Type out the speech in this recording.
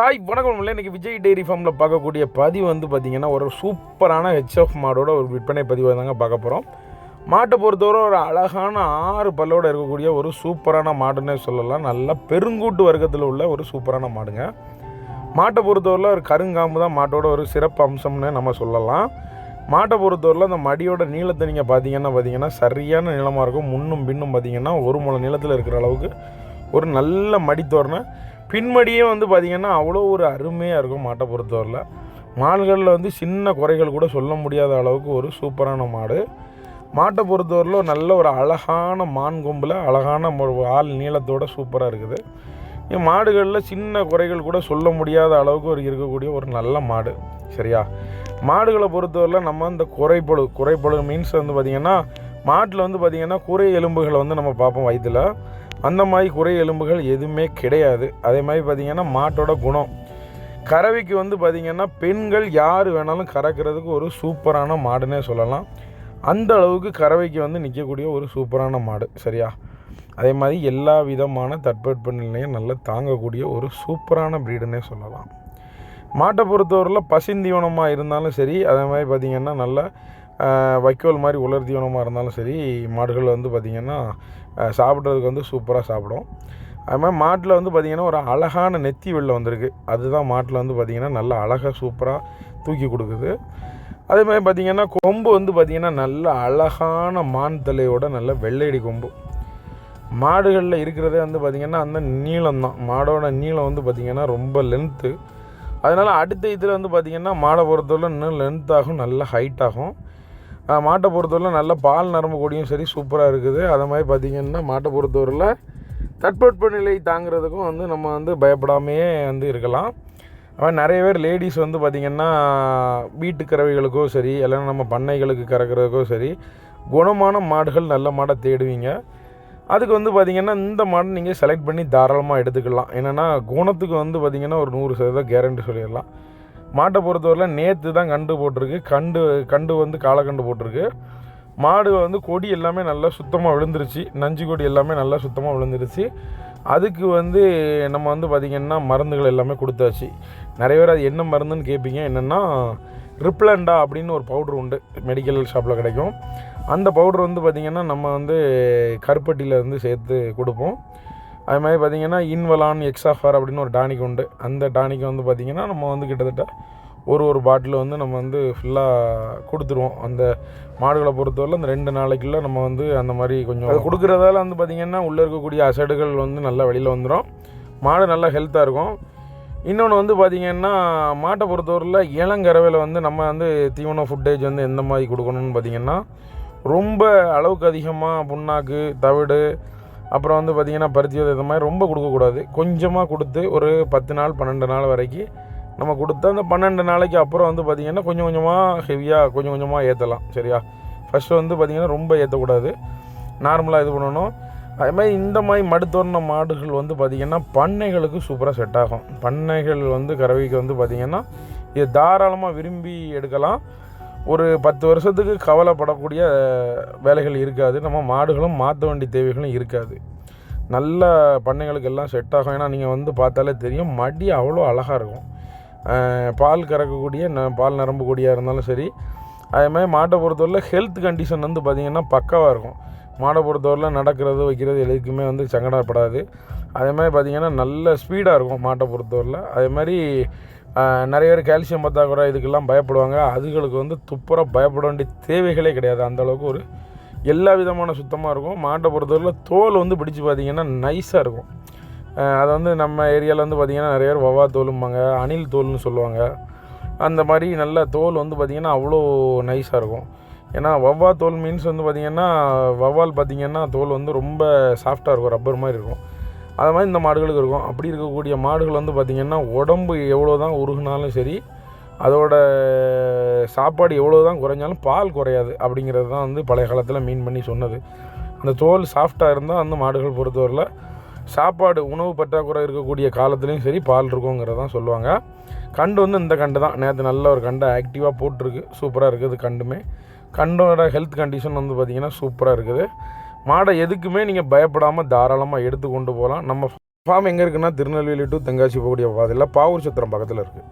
Hi வணக்கம். இல்லை இன்றைக்கி விஜய் டெய்ரி ஃபார்மில் பார்க்கக்கூடிய பதிவு வந்து பார்த்திங்கன்னா ஒரு சூப்பரான ஹெச்எஃப் மாடோட ஒரு விற்பனை பதிவாக தாங்க பார்க்க போகிறோம் மாட்டை பொறுத்தவரை ஒரு அழகான ஆறு பல்லோடு இருக்கக்கூடிய ஒரு சூப்பரான மாடுன்னே சொல்லலாம். நல்ல பெருங்கூட்டு வர்க்கத்தில் உள்ள ஒரு சூப்பரான மாடுங்க. மாட்டை பொறுத்தவரையில் ஒரு கருங்காம்பு தான் மாட்டோட ஒரு சிறப்பு அம்சம்னு நம்ம சொல்லலாம். மாட்டை பொறுத்தவரையில் அந்த மடியோட நீளத்தை நீங்கள் பார்த்தீங்கன்னா பார்த்தீங்கன்னா சரியான நீளமாக இருக்கும். முன்னும் பின்னும் பார்த்தீங்கன்னா ஒரு முளை நீளத்தில் இருக்கிற அளவுக்கு ஒரு நல்ல மடி பின்மடியே வந்து பார்த்திங்கன்னா அவ்வளோ ஒரு அருமையாக இருக்கும் மாட்டை பொறுத்தவரையில். மாடுகளில் வந்து சின்ன குறைகள் கூட சொல்ல முடியாத அளவுக்கு ஒரு சூப்பரான மாடு. மாட்டை பொறுத்தவரையில் நல்ல ஒரு அழகான மான் கொம்பில் அழகான ஆள் நீளத்தோட சூப்பராக இருக்குது. மாடுகளில் சின்ன குறைகள் கூட சொல்ல முடியாத அளவுக்கு ஒரு இருக்கக்கூடிய ஒரு நல்ல மாடு. சரியா? மாடுகளை பொறுத்தவரையில் நம்ம இந்த குறைப்பழு குறைப்பழு மீன்ஸ் வந்து பார்த்திங்கன்னா மாட்டில் வந்து பார்த்திங்கன்னா குறை எலும்புகளை வந்து நம்ம பார்ப்போம் வயிற்றில் அந்த மாதிரி குறை எலும்புகள் எதுவுமே கிடையாது. அதே மாதிரி பார்த்திங்கன்னா மாட்டோட குணம். கறவைக்கு வந்து பார்த்திங்கன்னா பெண்கள் யார் வேணாலும் கறக்கிறதுக்கு ஒரு சூப்பரான மாடுன்னே சொல்லலாம். அந்த அளவுக்கு கறவைக்கு வந்து நிற்கக்கூடிய ஒரு சூப்பரான மாடு சரியா? அதே மாதிரி எல்லா விதமான தட்பவெட்ப நிலையும் நல்லா தாங்கக்கூடிய ஒரு சூப்பரான ப்ரீடுன்னே சொல்லலாம். மாட்டை பொறுத்தவரையில் பசிந்தீவனமாக இருந்தாலும் சரி அதே மாதிரி பார்த்திங்கன்னா நல்லா வைக்கோல் மாதிரி உலர் தீவனமாக இருந்தாலும் சரி மாடுகள் வந்து பார்த்திங்கன்னா சாப்பிட்றதுக்கு வந்து சூப்பராக சாப்பிடும். அது மாதிரி மாட்டில் வந்து பார்த்திங்கன்னா ஒரு அழகான நெத்தி வெள்ளம் வந்திருக்கு. அதுதான் மாட்டில் வந்து பார்த்திங்கன்னா நல்லா அழகாக சூப்பராக தூக்கி கொடுக்குது. அதே மாதிரி பார்த்திங்கன்னா கொம்பு வந்து பார்த்திங்கன்னா நல்ல அழகான மான் தலையோட நல்ல வெள்ளையடி கொம்பு. மாடுகளில் இருக்கிறதே வந்து பார்த்திங்கன்னா அந்த நீளம் தான். மாடோட நீளம் வந்து பார்த்திங்கன்னா ரொம்ப லென்த்து அதனால் அடுத்த இதில் வந்து பார்த்திங்கன்னா மாடை பொறுத்தவரை இன்னும் லென்த் ஆகும் நல்ல ஹைட் ஆகும். மாட்டை பொறுத்தவரையில் நல்ல பால் நரம்பு கொடியும் சரி சூப்பராக இருக்குது. அதை மாதிரி பார்த்திங்கன்னா மாட்டை பொறுத்தவரையில் தட்பவெட்ப நிலை தாங்கிறதுக்கும் வந்து நம்ம வந்து பயப்படாமையே வந்து இருக்கலாம். அவன் நிறைய பேர் லேடிஸ் வந்து பார்த்திங்கன்னா வீட்டு கறவைகளுக்கோ சரி இல்லைன்னா நம்ம பண்ணைகளுக்கு கறக்கிறதுக்கோ சரி குணமான மாடுகள் நல்ல மாடை தேடுவீங்க. அதுக்கு வந்து பார்த்திங்கன்னா இந்த மாடை நீங்கள் செலக்ட் பண்ணி தாராளமாக எடுத்துக்கலாம். என்னென்னா குணத்துக்கு வந்து பார்த்திங்கன்னா ஒரு நூறு சதவீதம் கேரண்டி சொல்லிடலாம். மாட்டை பொறுத்தவரையில் நேற்று தான் கண்டு போட்டிருக்கு. கண்டு கண்டு வந்து காலக்கண்டு போட்டிருக்கு. மாடு வந்து கொடி எல்லாமே நல்லா சுத்தமாக விழுந்துருச்சு. நஞ்சு கொடி எல்லாமே நல்லா சுத்தமாக விழுந்துருச்சு. அதுக்கு வந்து நம்ம வந்து பார்த்திங்கன்னா மருந்துகள் எல்லாமே கொடுத்தாச்சு. நிறைய பேர் அது என்ன மருந்துன்னு கேட்பீங்க என்னென்னா ரிப்ளண்டா அப்படின்னு ஒரு பவுட்ரு உண்டு மெடிக்கல் ஷாப்பில் கிடைக்கும். அந்த பவுட்ரு வந்து பார்த்திங்கன்னா நம்ம வந்து கருப்பட்டியில் வந்து சேர்த்து கொடுப்போம். அது மாதிரி பார்த்திங்கன்னா இன்வலான் எக்ஸாஃபார் அப்படின்னு ஒரு டானிக் உண்டு. அந்த டானிக் வந்து பார்த்திங்கன்னா நம்ம வந்து கிட்டத்தட்ட ஒரு ஒரு பாட்டில் வந்து நம்ம வந்து ஃபுல்லாக கொடுத்துருவோம். அந்த மாடுகளை பொறுத்தவரை அந்த ரெண்டு நாளைக்குள்ளே நம்ம வந்து அந்த மாதிரி கொஞ்சம் அது கொடுக்குறதால வந்து பார்த்திங்கன்னா உள்ளே இருக்கக்கூடிய அசடுகள் வந்து நல்லா வெளியில் வந்துடும் மாடு நல்லா ஹெல்த்தாக இருக்கும். இன்னொன்று வந்து பார்த்திங்கன்னா மாட்டை பொறுத்தவரையில் இளங்கறவையில் வந்து நம்ம வந்து தீவன ஃபுட்டேஜ் வந்து எந்த மாதிரி கொடுக்கணும்னு பார்த்திங்கன்னா ரொம்ப அளவுக்கு அதிகமாக புண்ணாக்கு தவிடு அப்புறம் வந்து பார்த்திங்கன்னா பருத்தி விதை இந்த மாதிரி ரொம்ப கொடுக்கக்கூடாது கொஞ்சமாக கொடுத்து ஒரு பத்து நாள் பன்னெண்டு நாள் வரைக்கும் நம்ம கொடுத்தா அந்த பன்னெண்டு நாளைக்கு அப்புறம் வந்து பார்த்திங்கன்னா கொஞ்சம் கொஞ்சமாக ஹெவியாக கொஞ்சம் கொஞ்சமாக ஏற்றலாம் சரியா? ஃபஸ்ட்டு வந்து பார்த்திங்கன்னா ரொம்ப ஏற்றக்கூடாது நார்மலாக இது பண்ணணும். அதே மாதிரி இந்த மாதிரி மடுத்தோர்ன மாடுகள் வந்து பார்த்திங்கன்னா பண்ணைகளுக்கு சூப்பராக செட் ஆகும். பண்ணைகள் வந்து கறவைக்கு வந்து பார்த்திங்கன்னா இது தாராளமாக விரும்பி எடுக்கலாம். ஒரு பத்து வருஷத்துக்கு கவலைப்படக்கூடிய வேலைகள் இருக்காது. நம்ம மாடுகளும் மாற்ற வேண்டிய தேவைகளும் இருக்காது. நல்ல பண்ணைகளுக்கு எல்லாம் செட் ஆகும். ஏன்னா நீங்கள் வந்து பார்த்தாலே தெரியும் மடி அவ்வளோ அழகாக இருக்கும். பால் கறக்கக்கூடிய ந பால் நரம்பு இருந்தாலும் சரி அதே மாதிரி மாட்டை பொறுத்தவரையில் ஹெல்த் கண்டிஷன் வந்து பார்த்திங்கன்னா பக்காவாக இருக்கும். மாடை பொறுத்தவரையில் நடக்கிறது வைக்கிறது எதுக்குமே வந்து சங்கடப்படாது. அதே மாதிரி பார்த்திங்கன்னா நல்ல ஸ்பீடாக இருக்கும் மாட்டை பொறுத்தவரையில். அதே மாதிரி நிறைய பேர் கால்சியம் பற்றாக்குறை இதுக்கெல்லாம் பயப்படுவாங்க. அதுகளுக்கு வந்து துப்புரம் பயப்பட வேண்டிய தேவைகளே கிடையாது. அந்தளவுக்கு ஒரு எல்லா விதமான சுத்தமாக இருக்கும். மாட்டை பொறுத்தவரையில் தோல் வந்து பிடிச்சி பார்த்திங்கன்னா நைஸாக இருக்கும். அதை வந்து நம்ம ஏரியாவில் வந்து பார்த்திங்கன்னா நிறைய பேர் வவா தோலும்பாங்க அணில் தோல்னு சொல்லுவாங்க. அந்த மாதிரி நல்ல தோல் வந்து பார்த்திங்கன்னா அவ்வளோ நைஸாக இருக்கும். ஏன்னா வவ்வா தோல் மீன்ஸ் வந்து பார்த்திங்கன்னா வவ்வால் பார்த்திங்கன்னா தோல் வந்து ரொம்ப சாஃப்டாக இருக்கும் ரப்பர் மாதிரி இருக்கும். அது மாதிரி இந்த மாடுகளுக்கு இருக்கும். அப்படி இருக்கக்கூடிய மாடுகள் வந்து பார்த்திங்கன்னா உடம்பு எவ்வளோ தான் உருகுனாலும் சரி அதோட சாப்பாடு எவ்வளோ தான் குறைஞ்சாலும் பால் குறையாது அப்படிங்கிறது தான் வந்து பழைய காலத்தில் மீன் பண்ணி சொன்னது. அந்த தோல் சாஃப்டாக இருந்தால் அந்த மாடுகள் பொறுத்தவரையில் சாப்பாடு உணவு பற்றாக்குறை இருக்கக்கூடிய காலத்துலேயும் சரி பால் இருக்குங்கிறதான் சொல்லுவாங்க. கண்டு வந்து இந்த கண்டு தான். நேற்று நல்ல ஒரு கண்டை ஆக்டிவாக போட்டிருக்கு. சூப்பராக இருக்குது கண்டுமே. கண்டோட ஹெல்த் கண்டிஷன் வந்து பார்த்திங்கன்னா சூப்பராக இருக்குது. மாடை எதுக்குமே நீங்கள் பயப்படாமல் தாராளமாக எடுத்து கொண்டு போகலாம் நம்ம ஃபார்ம் எங்கே இருக்குன்னா திருநெல்வேலி டு தென்காசி போகக்கூடிய பாதையில் பாவூர் சத்திரம் பக்கத்தில் இருக்குது